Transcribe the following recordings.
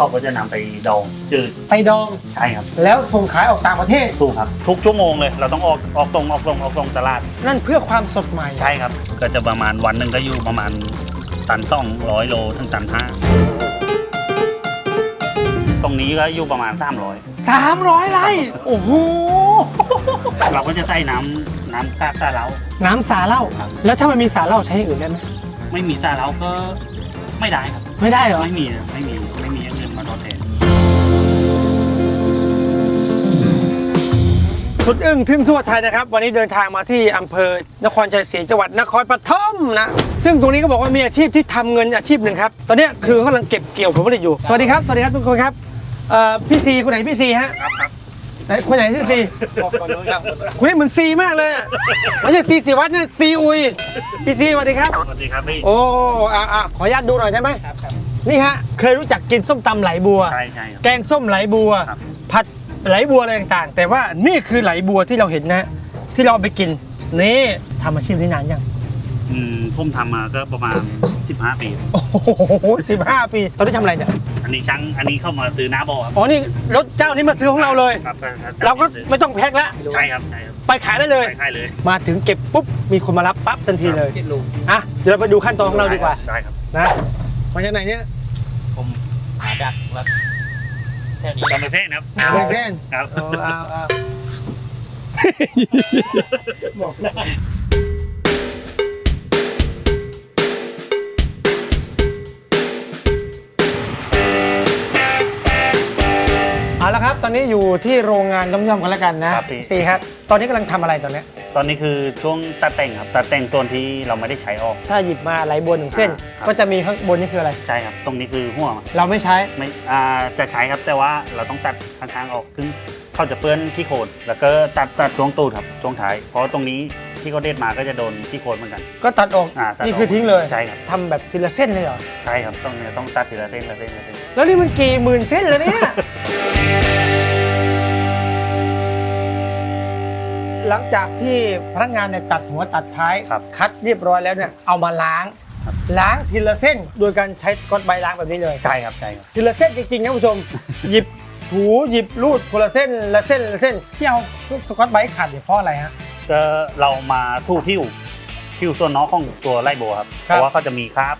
เขาก็จะนำไปดองจืดไปดอง ใช่ครับแล้วส่งขายออกต่างประเทศ ถูกครับทุกชั่วโมงเลยเราต้องออกออกตรงออกตรงออกตรงตลาดนั่นเพื่อความสดใหม่ ใช่ครับ ก็จะประมาณวันหนึ่งก็อยู่ประมาณตันต้องร้อยโลถึงตันห้าตรงนี้ก็อยู่ประมาณ 300 300 ไร่ โอ้โห เราก็จะใส่น้ำน้ำกากซาเล้า น้ำสาเหล้าครับ แล้วถ้ามันมีสาเหล้าใช้อย่างอื่นได้ไหมไม่มีซาเล้าก็ไม่ได้ครับ ไม่ได้เหรอ ไม่มีไม่มีไม่มี สุดอึ้งทึ่งทั่วไทยนะครับ วันนี้เดินทางมาที่อำเภอนครชัยศรีจังหวัดนครปฐมนะ ซึ่งตรงนี้ก็บอกว่ามีอาชีพที่ทำเงินอาชีพหนึ่งครับ ตอนเนี้ยคือเขากำลังเก็บเกี่ยวผลผลิตอยู่ สวัสดีครับ สวัสดีครับทุกคนครับเอ่อพี่ซีคนไหนพี่ซีฮะครับครับไหนคนไหนชื่อซีคุณนี่เหมือนซีมากเลยอะไม่ใช่ซีสิวัตรนะซีอุยพี่ซีสวัสดีครับ สวัสดีครับพี่โอ้อะอะขออนุญาตดูหน่อยได้ไหมนี่ฮะ เคยรู้จักกินส้มตำไหลบัวใช่ใช่ครับแกงส้มไหลบัวครับผัด ไหลบัวอะไรต่างๆ แต่ว่านี่คือไหลบัวที่เราเห็นนะ ที่เราเอาไปกิน นี่ทำอาชีพนี้นานยังอืมผมทำมาก็ประมาณ 15 ปี โอ้โหสิบห้าปีตอนนี้ทำอะไรเนี่ยอันนี้ช่างอันนี้เข้ามาซื้อหน้าบ่อครับอ๋อนี่รถเจ้านี้มาซื้อของเราเลย ครับครับเราก็ไม่ต้องแพ็คแล้วใช่ครับใช่ครับไปขายได้เลย ใช่เลยมาถึงเก็บปุ๊บมีคนมารับปั๊บทันทีเลยอะเดี๋ยวเราไปดูขั้นตอนของเราดีกว่าได้ครับนะมาจากไหนเนี่ยผมหาดักแล้ว แค่นี้จำไม่เพ่นะครับแค่นครับ เอาเอาเอาบอกได้ เอาละครับ ตอนนี้อยู่ที่โรงงานย่อมๆกันแล้วกันนะครับพี่สี่ครับ ตอนนี้กำลังทำอะไรตอนเนี้ยตอนนี้คือช่วงตัดแต่งครับตัดแต่งส่วนที่เราไม่ได้ใช้ออก ถ้าหยิบมาไหลบนหนึ่งเส้น ครับ ก็จะมีข้างบนนี่คืออะไร ใช่ครับ ตรงนี้คือหัวมันเราไม่ใช้ ไม่อ่าจะใช้ครับแต่ว่าเราต้องตัดข้างๆออกซึ่งเขาจะเปื้อนขี้โคลนแล้วก็ตัดตัดช่วงตูดครับช่วงท้ายเพราะตรงนี้ ที่เขาเด็ดมาก็จะโดนขี้โคลนเหมือนกัน ก็ตัดออก อ่าตัดนี่คือทิ้งเลยใช่ครับทำแบบทีละเส้นเลยเหรอ ใช่ครับต้องเนี่ยต้องตัดทีละเส้นละเส้นละเส้นแล้วนี่มันกี่หมื่นเส้นเลยเนี่ย หลังจากที่พนักงานเนี่ยตัดหัวตัดท้าย ครับ คัดเรียบร้อยแล้วเนี่ยเอามาล้าง ครับ ล้างทีละเส้น โดยการใช้สกอตไบรท์ล้างแบบนี้เลย ใช่ครับใช่ครับ ทีละเส้นจริงๆนะคุณผู้ชม หยิบถูหยิบรูดคนละเส้นละเส้นละเส้นที่เอาสกอตไบรท์ขัดเนี่ยเพราะอะไรฮะ ก็เรามาทู่ผิวผิวส่วนน้องของตัวไล่โบครับครับ เพราะว่าเขาจะมีคราบ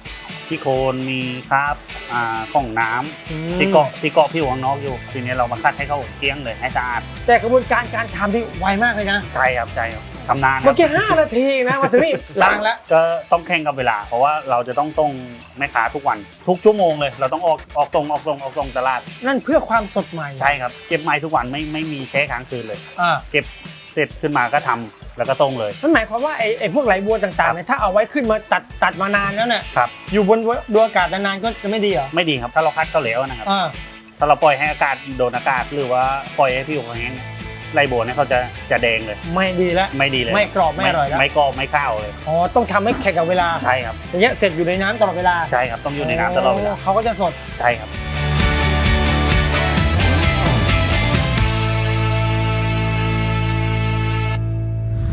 ที่โคนมีคราบอ่าของน้ำที่เกาะที่เกาะผิวของน้องอยู่ ทีนี้เรามาคัดให้เขาเกลี้ยงเลยให้สะอาดแต่กระบวนการการทำที่ไวมากเลยนะใช่ครับใช่ครับทำนานคเมื่รัอบกี้ห้านาทีเองนะมาถึงนี่ล้างแล้ว ก็ต้องแข่งกับเวลา เพราะว่าเราจะต้องตรงแม่ค้าทุกวัน ทุกชั่วโมงเลย เราต้องออกออกตรงออกตรงออกตรงตลาดนั่นเพื่อความสดใหม่ใช่ครับเก็บไม้ทุกวันไม่ไม่มีแค่ค้างคืนเลย อ่าเก็บเสร็จขึ้นมาก็ทำ แล้วก็ตรงเลยนั่นหมายความว่าไอ้ไอ้พวกไหลบัวต่างๆเนี่ยถ้าเอาไว้ขึ้นมาตัดตัดมานานแล้วเนี่ยครับอยู่บนดวงอากาศนานๆก็จะไม่ดีเหรอไม่ดีครับถ้าเราคัดเขาเหลวนะครับอ่าถ้าเราปล่อยให้อากาศโดนอากาศหรือว่าปล่อยให้ผิวเขาแห้งไรโบนเนี่ยเขาจะจะแดงเลย ไม่ดีแล้วไม่ดีเลยไม่กรอบไม่อร่อยแล้วไม่กรอบไม่ข้าวเลยอ๋อต้องทำให้แข่งกับเวลาใช่ครับอย่างเงี้ยเสร็จอยู่ในน้ำตลอดเวลาใช่ครับต้องอยู่ในน้ำตลอดเวลาเขาก็จะสดใช่ครับ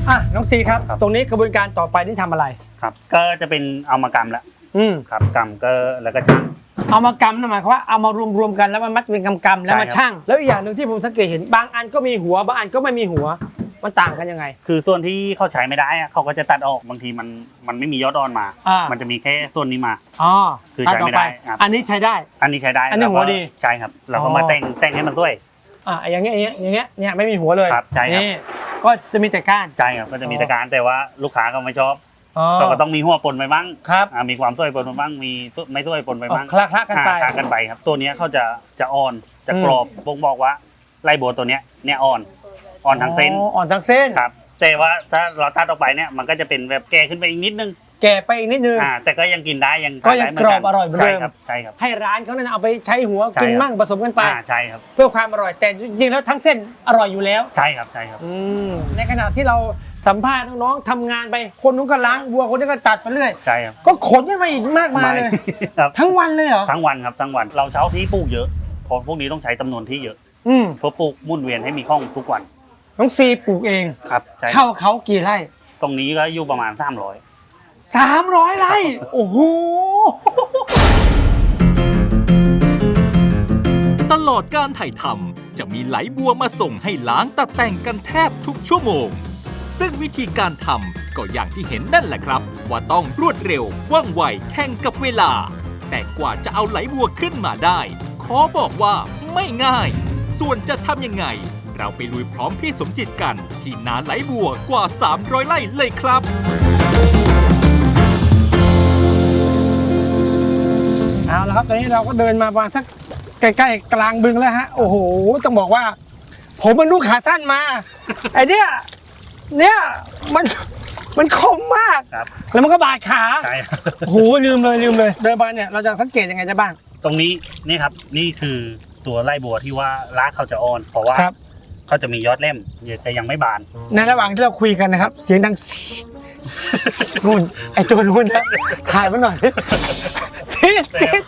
อะน้องซีครับ ครับ ตรงนี้กระบวนการต่อไปนี่ทำอะไร ครับ ก็จะเป็นเอามากำแล้วอืมครับกำก็แล้วก็ช่าง เอามากำนั่นหมายความว่าเอามารวมๆกันแล้วมันมัดเป็นกำๆแล้วมาใช่ครับ ชั่ง แล้วอีกอย่างหนึ่งที่ผมสังเกตเห็นบางอันก็มีหัวบางอันก็ไม่มีหัว มันต่างกันยังไง คือส่วนที่เขาใช้ไม่ได้อะเขาก็จะตัดออกบางทีมันมันไม่มียอดอ่อนมา อ่ามั มันจะมีแค่ส่วนนี้มา อ๋อคือตัดใช้ออกไม่ได้ไปครับ อันนี้ใช้ได้ อันนี้ใช้ได้อันนี้แล้วก็หัวดีใช่ครับเราก็อ๋อมาแต่งแต่งให้มันด้วย อะอย่างเงี้ยอย่างเงี้ยอย่างเงี้ยเนี่ยไม่มีหัวเลยครับใช่ครับ นี่ ก็จะมีแต่ก้าน ใช่ครับก็จะมีแต่การแต่ว่าลูกค้าก็ไม่ชอบอ๋อเราก็ต้องมีหัวปนไปบ้างครับอ่ามีความสวยปนไปบ้างมีไม่สวยปนไปบ้างคละคละกันไป อ่าคลากันไปครับ ตัวเนี้ยเขาจะจะอ่อนจะกรอบบ่งบอกว่าไล่โบวตัวเนี้ยเนี่ยอ่อนอ่อนทั้งเส้นอ๋ออ่อนทั้งเส้น ครับ แต่ว่าถ้าเราตัดออกไปเนี่ยมันก็จะเป็นแบบแก่ขึ้นไปอีกนิดนึง แก่ไปอีกนิดนึง อ่าแต่ก็ยังกินได้ยังก็ยังทานได้เหมืนกรอบอร่อยเหมือนเดิม ใช่ครับใช่ครับให้ร้านเขาเนี่ยเอาไปใช้หัวใช่กินครับมั่งผสมกันไป อ่าใช่ครับเพื่อความอร่อยแต่จริงๆแล้วทั้งเส้นอร่อยอยู่แล้ว ใช่ครับใช่ครับ อืมในขณะที่เราสัมภาษณ์น้องๆทำงานไปคนนู้นก็ล้างวัวคนนี้ก็ตัดไปเรื่อย ใช่ครับ ก็ขนกันมาอีกมากมายเลย ครับ ทั้งวันเลยเหรอทั้งวันครับทั้งวันเราเช้าที่ปลูกเยอะเพราะพวกนี้ต้องใช้จำนวนที่เยอะอืมเพื่อปลูกหมุ่นเวียนให้มีข้องทุกวันน้องซีปลูกเอง ครับใช่เช่าเขากี่ไร่ ตรงนี้ก็อยู่ประมาณ 300 สามร้อยไร่โอ้โห ตลอดการถ่ายทำจะมีไหลบัวมาส่งให้ล้างตัดแต่งกันแทบทุกชั่วโมง ซึ่งวิธีการทำก็อย่างที่เห็นนั่นแหละครับ ว่าต้องรวดเร็วว่องไวแข่งกับเวลา แต่กว่าจะเอาไหลบัวขึ้นมาได้ ขอบอกว่าไม่ง่าย ส่วนจะทำยังไง เราไปลุยพร้อมพี่สมจิตกัน ที่นาไหลบัวกว่า 300ไร่เลยครับ เอาละครับตอนนี้เราก็เดินมาประมาณสักใกล้ๆกลางบึงแล้วฮะ โอ้โห ต้องบอกว่า ผมมันนุ่งขาสั้นมา ไอเนี้ยเนี่ยมันมันคมมาก ครับ แล้วมันก็บาดขาใช่ครับโอ้โหลืมเลยลืมเลยเดินมาเนี่ยเราจะสังเกตยังไงได้บ้าง ตรงนี้นี่ครับนี่คือตัวไล่บัวที่ว่ารากเขาจะอ่อน เพราะว่าครับ เขาจะมียอดเล่มแต่ยังไม่บาน ในระหว่างที่เราคุยกันนะครับ เสียงดังซีด นู่นไอตัวนู่นนะถ่ายมาหน่อยซีดซีด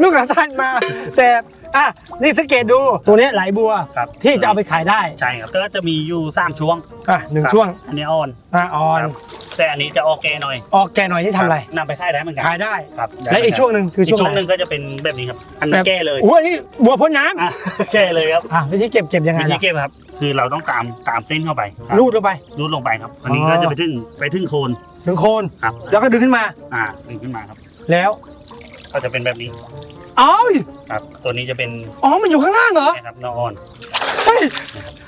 นุ่งขาสั้นมาแสบ อะนี่สังเกตดูตัวเนี้ยไหลบัวครับ ที่จะเอาไปขายได้ใช่ครับก็จะมีอยู่สามช่วงอะหนึ่งครับช่วงอันนี้อ่อนอะออน ครับแต่อันนี้จะออกแกหน่อยออกแกหน่อยที่ทำอะไร นำไปขายได้เหมือนกันขายได้ ครับและอีกช่วงหนึ่งคืออีกช่วงช่วงไหหนนึ่งก็จะเป็นแบบนี้ครับอันนี้แก้เลยโอ้ยนี่บัวพ่นน้อะแก้เลยครับำอะวิธีเก็บเก็บยังไงวิธีล่ะเก็บครับ คือเราต้องตามตามเส้นเข้าไปครับรูดลงไป รูดลงไปครับ อันนี้อ๋อก็จะไปถึงไปถึงโคนถึงโคน ครับแล้วก็ดึงขึ้นมา อ่าดึงขึ้นมาครับ แล้วก็จะเป็นแบบนี้ อ้าวครับ ตัวนี้จะเป็นอ๋อมันอยู่ข้างล่างเหรอนะครับนออ่อนเฮ้ย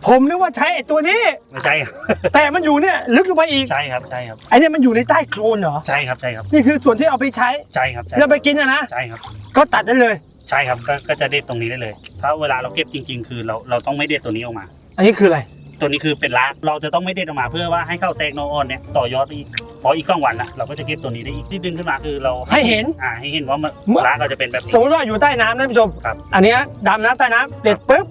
ผมนึกว่าใช้ไอ้ตัวนี้ ไม่ใช่ครับแต่มันอยู่เนี่ยลึกลงไปอีกใช่ครับใช่ครับไอ้เนี่ยมันอยู่ในใต้โคลนเหรอใช่ครับใช่ครับนี่คือส่วนที่เอาไปใช้ใช่ครับใช่แล้วไปกินอะนะใช่ครับ ก็ตัดได้เลย ใช่ครับก็ก็จะเด็ดตรงนี้ได้เลย ถ้าเวลาเราเก็บจริง ๆ คือเราเราต้องไม่เด็ดตัวนี้ออกมา อันนี้คืออะไรตัวนี้คือเป็นรากเราจะต้องไม่เด็ดออกมาเพื่อว่าให้เข้าแตกโนออนเนี่ยต่อยอดอีก พออีกกล้องวันนะเราก็จะเก็บตัวนี้ได้อีกที่ดึงขึ้นมาคือเราให้เห็นอ่าให้เห็นว่ามันเมื่อรากเราจะเป็นแบบนี้ สมมติว่าอยู่ใต้น้ำนะท่านผู้ชม ครับ อันเนี้ยดำน้ำใต้น้ำเด็ดปุ๊บ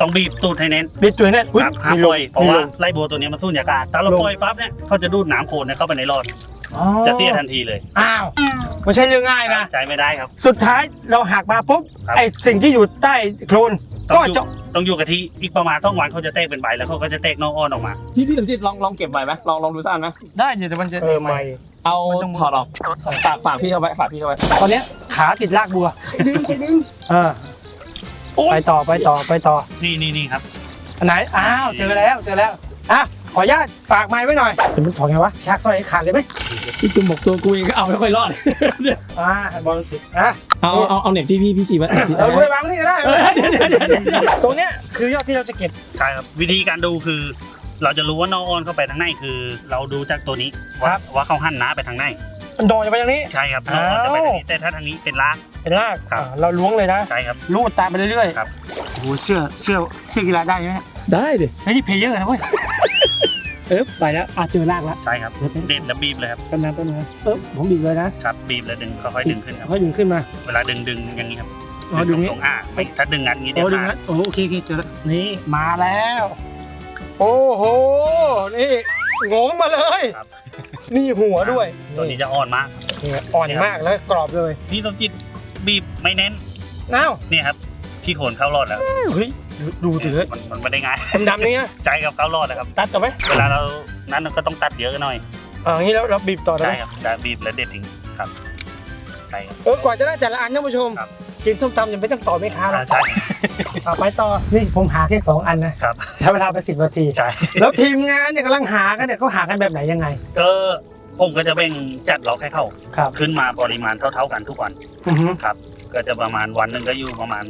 ต้องบีบตูดให้เน้นบิดตัวเนี่ยอุ๊ยครับห้ามมีปลล่งอยเพราะมีว่าลงไล่บัวตัวนี้มันสูญญากาศถ้าเราลง ปล่อยปั๊บเนี่ยเขาจะดูดน้ำโคลนเนี่ยเข้าไปในรอดอ๋อจะเสียทันทีเลยอ้าวไม่ใช่เรื่องง่ายนะ ใจไม่ได้ครับ สุดท้ายเราหักมาปุ๊บครับ ไอ้สิ่งที่อยู่ใต้โคลนต้ ก็องอยู่จะต้องอยู่กับที่อีกประมาณต้องวันเขาจะแตกเป็นใบแล้วเขาก็จะแตกนอกอ้อนออกมาพี่พี่สมจิตลองลองเก็บไว้ไหมลองลองดูสักอันไหมได้แต่มันจะเออไม่เอามันต้องถอดออกฝากฝากพี่เขาไว้ฝากพี่เขาไว้ตอนเนี้ยขาติดรากบัวดึงไปดึงเออไปต่อไปต่อไปต่อนี่นี่นี่ครับอันไหนอ้าวเจอแล้วเจอแล้ว อะขออนุญาตฝากไม้ไว้หน่อยจะมันถอดไงวะชักสร้อยให้ขาดเลยไหมพี่จุมบอกตัวกูเองก็เอาไม่ค่อยรอดอ่าบอลสิอะเอาเอาเอาเหน็บที่พี่พี่จีไว้เราด้วยวางนี่ก็ได้เออเดี๋ยวเดี๋ยวเดี๋ยวเดี๋ยวตรงเนี้ยคือยอดที่เราจะเก็บใช่ครับวิธีการดูคือ เราจะรู้ว่านอกอ้อนเข้าไปทางในคือ เราดูจากตัวนี้ว่าว่าเขาหันหน้าไปทางในมันโดนจะไปอย่างนี้ใช่ครับนอกอ้อนจะไปทางนี้อ้าวแต่ถ้าทางนี้เป็นราก เป็นรากครับ อ่าเราล้วงเลยนะใช่ครับ ลูดตามไปเรื่อยๆครับ โอ้โหเสื้อเสื้อเสื้อกีฬาได้ไหมได้ดิเฮ้ยนี่เพลเยอร์นะเว้ยเอ๊บไปแล้วอะเจอรากแล้วใช่ครับเด็ดแล้วบีบเลยครับกำลังต้นนะเอ๊บผมบีบเลยนะครับบีบแล้วดึงค่อยๆดึงขึ้นครับ ค่อยดึงขึ้นมาเวลาดึงดึงอย่างนี้ครับอ๋อดึงนี้ ตรงๆอ่าไม่ถ้าดึงงัดอย่างนี้เดี๋โอ้ยวดึงขาแล้ดวโอ้โอเคโอเคเจอแล้วนี่มาแล้ว โอ้โหนี่งงมาเลย ครับนี่หัวด้วยตัวนี้จะอ่อนมาก นี่อ่อนมากแล้วกรอบเลย นี่ต้มจิต บีบไม่เน้นน้าวนี่ครับขี้โคลนเข้ารอดแล้วเฮ้ยดูถือมันมันไม่ได้ง่ายดำๆนี่นะใจกับเข้ารอดนะครับ ตัดต่อไหมเวลาเรานั้นเราก็ต้องตัดเยอะหน่อยอ่าอย่างนี้แล้วเราบีบต่อได้ใช่ไหมครับจะบีบแล้วเด็ดทิ้งครับใช่ครับเออกว่าจะได้แต่ละอันท่านผู้ชมครับกินส้มตำยังไม่ต้องต่อไม่ค้าหรอกใช่อะไปต่อนี่ผมหาแค่สองอันนะครับใช้เวลาไปสิบนาทีใช่แล้วทีมงานเนี่ยกำลังหากันเนี่ยเขาหากันแบบไหนยังไง ก็ ผมก็จะเบ่งจัดล็อกให้เข้า ครับขึ้นมาปริมาณเท่า ๆกันทุกวันอือฮึครับ ก็จะประมาณวันหนึ่งก็อยู่ประมาณ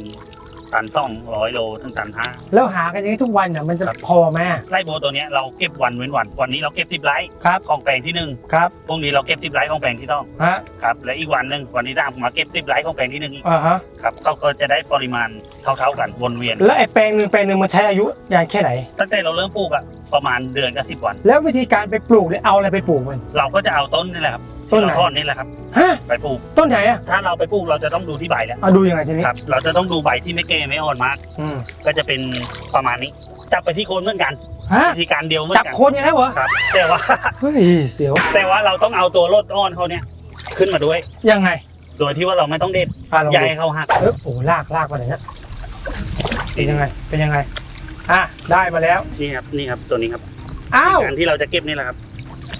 ตันสองร้อยโลถึงตันห้า แล้วหากันอย่างนี้ทุกวันเนี่ยมันจะครับ พอไหมไร่โบตัวเนี้ยเราเก็บวันเว้นวัน วันนี้เราเก็บสิบไร่ครับของแปลงที่หนึ่งครับพรุ่งนี้เราเก็บสิบไร่ของแปลงที่ต้องฮะครับ และอีกวันหนึ่งวันนี้ตามมาเก็บสิบไร่ของแปลงที่หนึ่งอีกอ่าฮะครับเขาก็จะได้ปริมาณเท่าๆกันวนเวียน แล้วไอ้แปลงหนึ่งแปลงหนึ่งมันใช้อายุยานแค่ไหนตั้งแต่เราเริ่มปลูกอะ ประมาณเดือนกับสิบวัน แล้ววิธีการไปปลูกเนี่ยเอาอะไรไปปลูกมัน เราก็จะเอาต้นนี่แหละครับต้ที่นไหน เราทอดนี่แหละครับ ฮะไปปลูก ต้นไหนอะถ้าเราไปปลูกเราจะต้องดูที่ใบแล้วเอาดูยังไงทีนี้ครับ เราจะต้องดูใบที่ไม่แก่ไม่อ่อนมาก อืมก็จะเป็นประมาณนี้ จับไปที่โคนเหมือนกันฮะวิธีการเดียวเหมือนจับกันโคนยังไงวะครับ แต่ว่า เฮ้ยเสียวแต่ว่าเราต้องเอาตัวรดอ้อนเขาเนี่ย ขึ้นมาด้วย ยังไงโดยที่ว่าเราไม่ต้องเด็ดอะลองอย่าดูให้เขาหักเออโอ้ลากลากมาไหนเนี่ยเป็นยังไงเป็นยังไง อะได้มาแล้ว นี่ครับนี่ครับตัวนี้ครับอ้าวการที่เราจะเก็บนี่แหละครับ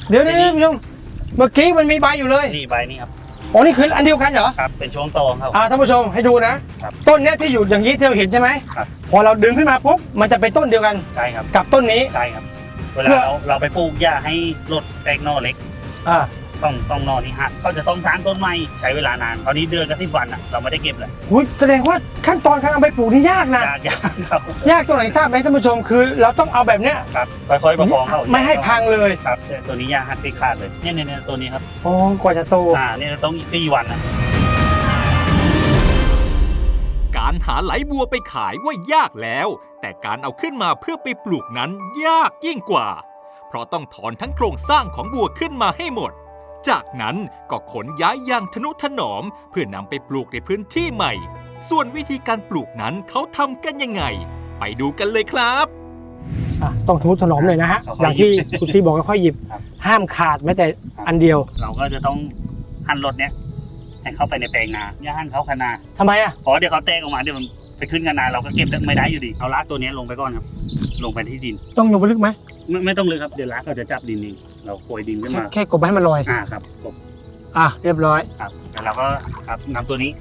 เดี๋ยวเดี๋ยวเดี๋ยวผู้ชมเมื่อกี้มันมีใบอยู่เลยนี่ใบนี่ครับอ๋อนี่คืออันเดียวกันเหรอครับเป็นช่วงโตของเขาอ่าท่านผู้ชมให้ดูนะ ครับต้นเนี้ยที่อยู่อย่างนี้ที่เราเห็นใช่ไหมครับ พอเราดึงขึ้นมาปุ๊บมันจะเป็นต้นเดียวกันใช่ครับกับต้นนี้ ใช่ครับ เวเพื่ลาอเราเราไปปลูกหญ้าให้ลดแตกหนอเล็ก อ่า ต้องต้องนอนที่หักเขาจะต้องทางต้นใหม่ใช้เวลานานคราวนี้เดือนกับสิบวันอะเราไม่ได้เก็บเลยหุยแสดงว่าขั้นตอนการเอาไปปลูกนี่ยากนะยากยากครับ ยากตรงไหนทราบไหมท่านผู้ชมคือ เราต้องเอาแบบเนี้ยครับค่อยๆประคองเขาไม่ให้พังเลยครับแต่ตัวนี้ยากหักที่ขาดเลยเนี่ยเนี่ยเนี่ยตัวนี้ครับอ๋อกว่าจะโตอ่าเนี่ยต้องอีกสี่วันนะการหาไหลบัวไปขายว่ายากแล้ว แต่การเอาขึ้นมาเพื่อไปปลูกนั้นยากยิ่งกว่า เพราะต้องถอนทั้งโครงสร้างของบัวขึ้นมาให้หมด จากนั้นก็ขนย้ายอย่างทนุถนอม เพื่อนำไปปลูกในพื้นที่ใหม่ ส่วนวิธีการปลูกนั้นเขาทำกันยังไง ไปดูกันเลยครับ อะต้องทนุถนอมเลยนะฮะอย่างที่คุณซีบอกค่อยๆหยิบห้ามขาดแม้แต่อันเดียวเราก็จะต้องหั่นรถเนี้ยให้เข้าไปในแปลงนาอย่าหั่นเขาคะนาทำไมอะ เพราะเดี๋ยวเขาแตกออกมาเดี๋ยวมันไปขึ้นกันนาเราก็เก็บไม่ได้อยู่ดีเอาลากตัวเนี้ยลงไปก่อนครับ ลงไปที่ดินต้องลงไปลึกไหมไม่ไม่ต้องเลยครับเดี๋ยวลากเขาจะจับดินเอง เราโกยดินขึ้นแค่มาแค่กบให้มันลอย อ่าครับผมอะเรียบร้อย ครับแล้วเราก็ครับนำตัวนี้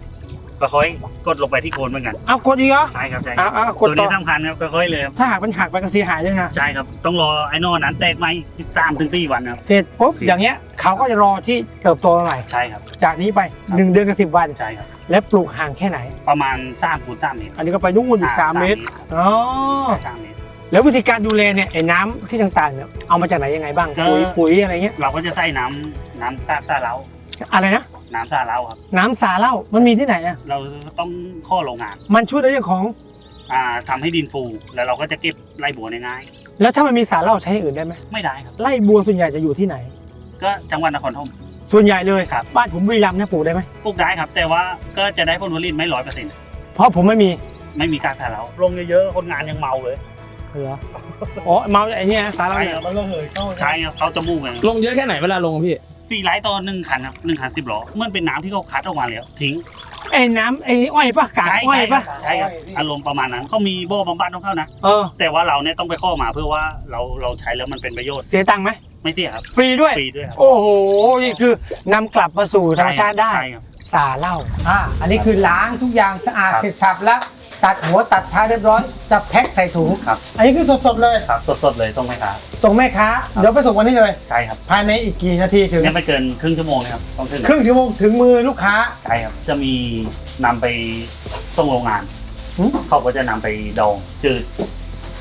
ค่อยๆกดลงไปที่โคนเหมือนกันเอากดอีกเหรอใช่ครับใช่เอาเอากดตัวต่นี้อสำคัญครับค่อยๆเลยครับถ้าหากมันหักไปก็เสียหายเลยนะใช่ครับต้องรอไอ้นอนั้นแตกไหมติดตามถึงปีวันครับ เสร็จปุ๊บอย่างเงี้ยเขาก็จะรอที่เติบโตเท่าไหร่ใช่ครับ จากนี้ไปครับ หนึ่งเดือนกับสิบวัน ใช่ครับ และปลูกห่างแค่ไหน ประมาณสามคูณสามเมตรอันนี้ก็ไปนู่นอีกอ่าสามเมตรครับอ๋อสามเมตร แล้ววิธีการดูแลเนี่ยไอ้น้ำที่ต่างๆเนี่ยเอามาจากไหนยังไงบ้างก็ ปุ๋ยปุ๋ยอะไรเงี้ยเราก็จะใส่น้ำน้ำซาซาเล้าอะไรนะน้ำซาเล้าครับ น้ำสาเหล้ามันมีที่ไหนอะเราต้องข้อโรงงานมันช่วยในเรื่องของ อ่าทำให้ดินฟูแล้วเราก็จะเก็บไรบัวในง่ายแล้วถ้ามันมีสาเหล้าใช้อย่างอื่นได้ไหมไม่ได้ครับไล่บัวส่วนใหญ่จะอยู่ที่ไหน ก็จังหวัดนครธม ส่วนใหญ่เลยครับบ้านผมบุรีรัมย์เนี่ยปลูกได้ไหมปลูกได้ครับ แต่ว่าก็จะได้ผลผลิตไม่ร้อยเปอร์เซ็นต์เพราะผมไม่มี ไม่มีกากซาเล้าลงเยอะๆคนงานยังเมาเลย เหรออ๋อเมาไอ้เนี่ยสาเหล้าใช่เนี่ยครับใช่ครับเขาจมูกเลยลงเยอะแค่ไหนเวลาลงพี่สี่ไลท์ต่อหนึ่งคันครับหนึ่งคันสิบล้อเหมันเป็นน้ำที่เขาคัดออกมาแล้วทิ้งไอ้น้ำไอ้อ้อยปะกากใช่อ้อยใช่คปะรับใช่ครับอารมณ์ประมาณนั้นเขามีบ่อบำบัดของเขานะเออแต่ว่าเราเนี่ยต้องไปข้อมาเพื่อว่าเราเราใช้แล้วมันเป็นประโยชน์เสียตังค์ไหมไม่เสียครับฟรีด้วยฟรีด้วยครับโอ้โหนี่คือนำกลับมาสู่ธรรมชาติได้ใช่ครับสาเหล้าอ่าอันนี้คือล้างทุกอย่างสะอาดครับเสร็จสับแล้ว ตัดหัวตัดท้ายเรียบร้อยจะแพ็คใส่ถุงครับ อันนี้คือสดๆเลย ครับสดๆเลยต้องไหมครับ ส่งแม่ค้า เดี๋ยวไปส่งวันนี้เลย ใช่ครับภายในอีกกี่นาทีถึง เนี่ยไม่เกินครึ่งชั่วโมงนะครับต้องถึงครึ่งชั่วโมงถึงมือลูกค้า ใช่ครับ จะมีนำไปส่งโรงงานหืมเขาก็จะนำไปดองจืด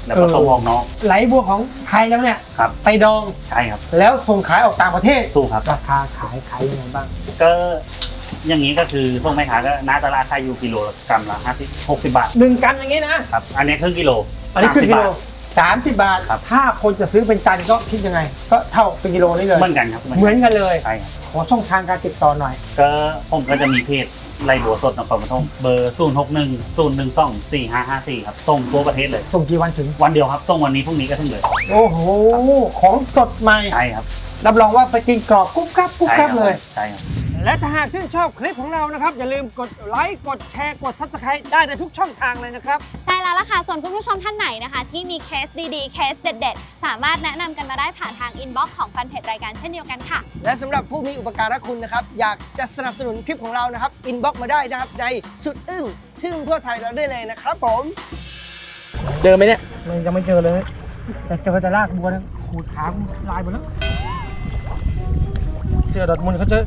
แล้วก็เออส่งออกนอกไหลบัวของไทยแล้วเนี่ย ครับ ไปดองใช่ครับแล้วส่งขายออกต่างประเทศ ถูกครับ ราคาขายขายยังไงบ้าง ก็ อย่างนี้ก็คือส่งแม่ค้าก็หน้าตลาดขายอยู่กิโลกรัมละห้าสิบหกสิบบาทหนึ่งกรัมอย่างนี้นะ ครับ อันนี้ครึ่งกิโลอันนี้ครึ่ง30กิโลบาทสามสิบบาทครับถ้าคนจะซื้อเป็นตันก็คิดยังไง ก็เท่าเป็นกิโลนี่เลยเหมือนกันครับ เหมือนกันเลยใช่ครับขอช่องทางการติดต่อหน่อย ก็ผมก็จะมีเพจไรบัวสดนครปฐมเบอร์0 6 1 0 1 2 4 5 5 4ครับส่งทั่วประเทศเลยส่งกี่วันถึงวันเดียวครับส่งวันนี้พรุ่งนี้ก็ถึงเลยโอ้โหของสดใหม่ใช่ครับรับรองว่าไปกินกรอบกุ๊บกับกุ๊บใช่กับครัเลยใช่ครับ และถ้าหากชื่นชอบคลิปของเรานะครับ อย่าลืมกดไลค์กดแชร์กด subscribe ได้ในทุกช่องทางเลยนะครับ ใช่แล้วล่ะค่ะ ส่วนคุณผู้ชมท่านไหนนะคะ ที่มีเคสดีๆ เคสเด็ดๆ สามารถแนะนำกันมาได้ผ่านทางอินบ็อกซ์ของแฟนเพจรายการเช่นเดียวกันค่ะ และสำหรับผู้มีอุปการะคุณนะครับ อยากจะสนับสนุนคลิปของเรานะครับ อินบ็อกมาได้นะครับ ในสุดอึ้งทึ่งทั่วไทยเราได้เลยนะครับผม เจอไหมเนี่ย มันยังไม่เจอเลย แต่เจอแต่รากบัวนะขูดขาลายหมดแล้ว เสื้อดอดมุนเขาจะ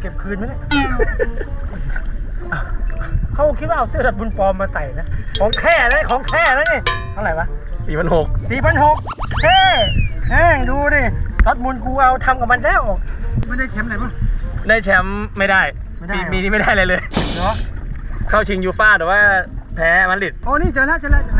เก็บคืนไหมเนี่ยเขาคิดว่าเอาเสื้อดอดมุนปลอมมาใส่นะ ของแค่นะของแค่นะนี่เท่าไหร่วะสี่พันหกสี่พันหกเท่แห้งดูดิดอดมุนกูเอาทำกับมันแล้วไม่ได้แชมป์ไหนมั้งได้แชมป์ไม่ได้ไม่ได้ปีเหรอปีนี้ไม่ได้เลยเลยเหรอเข้าชิงยูฟ่าแต่ว่าแพ้มาดริดโอ้นี่เจอแล้วเจอแล้วเจอแล้ว